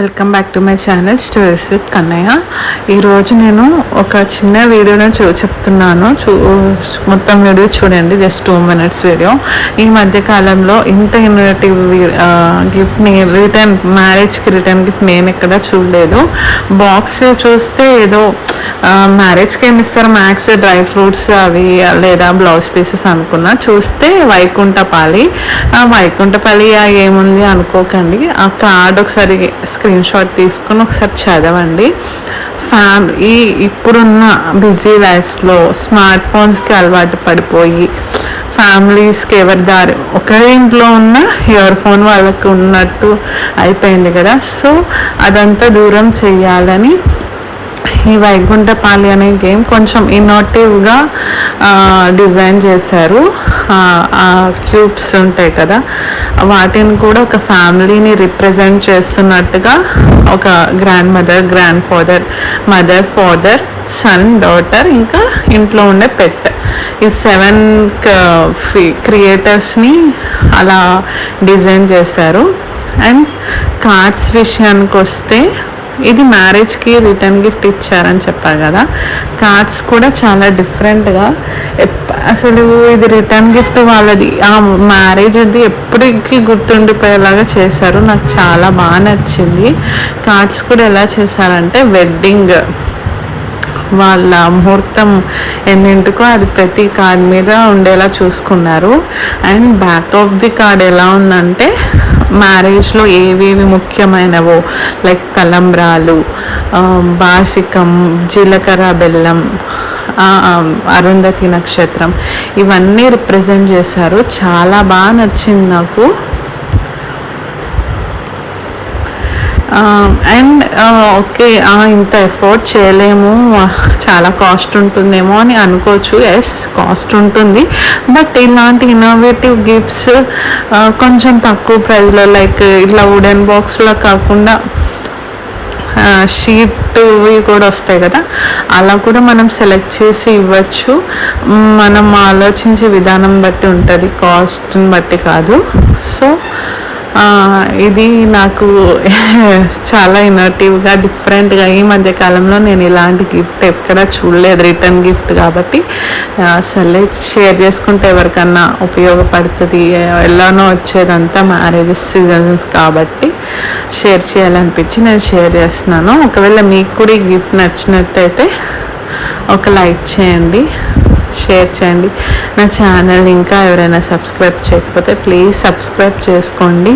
Welcome back to my channel stories with Kannaiah ఈరోజు నేను ఒక చిన్న వీడియోను చూ చెప్తున్నాను. చూ మొత్తం వీడియో చూడండి జస్ట్ టూ మినిట్స్ వీడియో ఈ మధ్య కాలంలో ఇంత ఇన్నోవేటివ్ గిఫ్ట్ని రిటర్న్ మ్యారేజ్కి రిటర్న్ గిఫ్ట్ నేను ఎక్కడ చూడలేదు. బాక్స్ చూస్తే ఏదో మ్యారేజ్కి ఏమి ఇస్తారు? మ్యాక్స్ డ్రై ఫ్రూట్స్ అవి లేదా బ్లౌజ్ పీసెస్ అనుకున్నా. చూస్తే వైకుంఠపాలి. ఆ వైకుంఠపాలి ఏముంది అనుకోకండి. ఆ కార్డ్ ఒకసారి స్క్రీన్ షాట్ ఒకసారి చదవండి. ఫ్యామిలీ ఇప్పుడున్న బిజీ లైఫ్స్లో స్మార్ట్ ఫోన్స్కి అలవాటు పడిపోయి ఫ్యామిలీస్కి ఎవరి దారి ఒకరి ఇంట్లో ఉన్న ఎవరి ఫోన్ వాళ్ళకి ఉన్నట్టు అయిపోయింది కదా. సో అదంతా దూరం చేయాలని ఈ వైకుంఠపాలి అనే గేమ్ కొంచెం ఇన్నోటివ్గా డిజైన్ చేశారు. క్యూబ్స్ ఉంటాయి కదా వాటిని కూడా ఒక ఫ్యామిలీని రిప్రజెంట్ చేస్తున్నట్టుగా ఒక grandmother grandfather mother father son daughter ఇంకా ఇంట్లో ఉండే పెట్ ఈ సెవెన్ క్రియేటర్స్ని అలా డిజైన్ చేశారు. అండ్ కార్డ్స్ విషయానికి వస్తే ఇది మ్యారేజ్కి రిటర్న్ గిఫ్ట్ ఇచ్చారని చెప్పారు కదా. కార్డ్స్ కూడా చాలా డిఫరెంట్గా అసలు ఇది రిటర్న్ గిఫ్ట్ వాళ్ళది. ఆ మ్యారేజ్ అది ఎప్పటికీ గుర్తుండిపోయేలాగా చేశారు. నాకు చాలా బాగా నచ్చింది. కార్డ్స్ కూడా ఎలా చేశారంటే వెడ్డింగ్ వాళ్ళ ముహూర్తం ఎన్నింటికో అది ప్రతి కార్డ్ మీద ఉండేలా చూసుకున్నారు. And back of the card ఎలా ఉందంటే మ్యారేజ్లో ఏవేవి ముఖ్యమైనవో లైక్ తలంబ్రాలు బాసికం జీలకర్ర బెల్లం అరుంధతి నక్షత్రం ఇవన్నీ రిప్రజెంట్ చేశారు. చాలా బాగా నచ్చింది నాకు. అండ్ ఓకే ఇంత ఎఫోర్డ్ చేయలేము. చాలా కాస్ట్ ఉంటుందేమో అని అనుకోవచ్చు. ఎస్ కాస్ట్ ఉంటుంది. బట్ ఇలాంటి ఇన్నోవేటివ్ గిఫ్ట్స్ కొంచెం తక్కువ ప్రైస్లో లైక్ ఇట్లా వుడెన్ బాక్స్లో కాకుండా షీట్వి కూడా వస్తాయి కదా. అలా కూడా మనం సెలెక్ట్ చేసి ఇవ్వచ్చు. మనం ఆలోచించే విధానం బట్టి ఉంటుంది. కాస్ట్ని బట్టి కాదు. సో ఇది నాకు చాలా ఇన్నోటివ్గా డిఫరెంట్గా ఈ మధ్యకాలంలో నేను ఇలాంటి గిఫ్ట్ ఎక్కడ చూడలేదు రిటర్న్ గిఫ్ట్ కాబట్టి. అసలే షేర్ చేసుకుంటే ఎవరికన్నా ఉపయోగపడుతుంది ఎలానో వచ్చేదంతా మ్యారేజెస్ సీజన్స్ కాబట్టి షేర్ చేయాలనిపించి నేను షేర్ చేస్తున్నాను. ఒకవేళ మీకు కూడా ఈ గిఫ్ట్ నచ్చినట్టయితే ఒక లైక్ చేయండి షేర్ చేయండి. నా ఛానల్ ఇంకా ఎవరైనా సబ్స్క్రైబ్ చేయకపోతే ప్లీజ్ సబ్స్క్రైబ్ చేసుకోండి.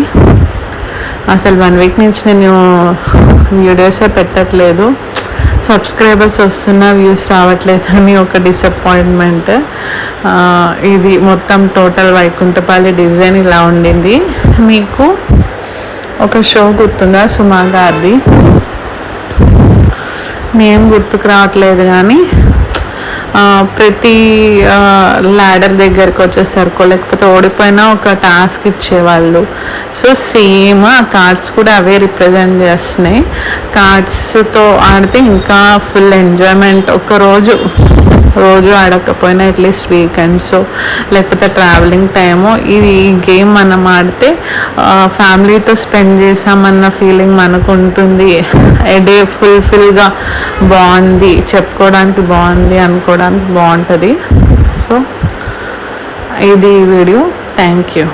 అసలు వన్ వీక్ నుంచి నేను వీడియోసే పెట్టట్లేదు. సబ్స్క్రైబర్స్ వస్తున్న వ్యూస్ రావట్లేదు అని ఒక డిసప్పాయింట్మెంట్ ఇది మొత్తం టోటల్ వైకుంఠపల్లి డిజైన్ ఇలా ఉండింది. మీకు ఒక షో గుర్తుందా సుమా గారిది? నేమ్ గుర్తుకు రావట్లేదు కానీ ప్రతి ల్యాడర్ దగ్గరకు వచ్చేసరికి లేకపోతే ఓడిపోయినా ఒక టాస్క్ ఇచ్చేవాళ్ళు. సో సేమ్ ఆ కార్డ్స్ కూడా అవే రిప్రజెంట్ చేస్తున్నాయి. కార్డ్స్తో ఆడితే ఇంకా ఫుల్ ఎంజాయ్మెంట్. ఒకరోజు రోజు రోజు ఆడకపోయినా అట్లీస్ట్ వీకెండ్స్ లేకపోతే ట్రావెలింగ్ టైము. ఇది ఈ గేమ్ మనం ఆడితే ఫ్యామిలీతో స్పెండ్ చేసామన్న ఫీలింగ్ మనకు ఉంటుంది డే ఫుల్ఫిల్గా బాగుంది చెప్పుకోవడానికి బాగుంది అనుకోవడానికి బాగుంటుంది. సో ఇది వీడియో. Thank you.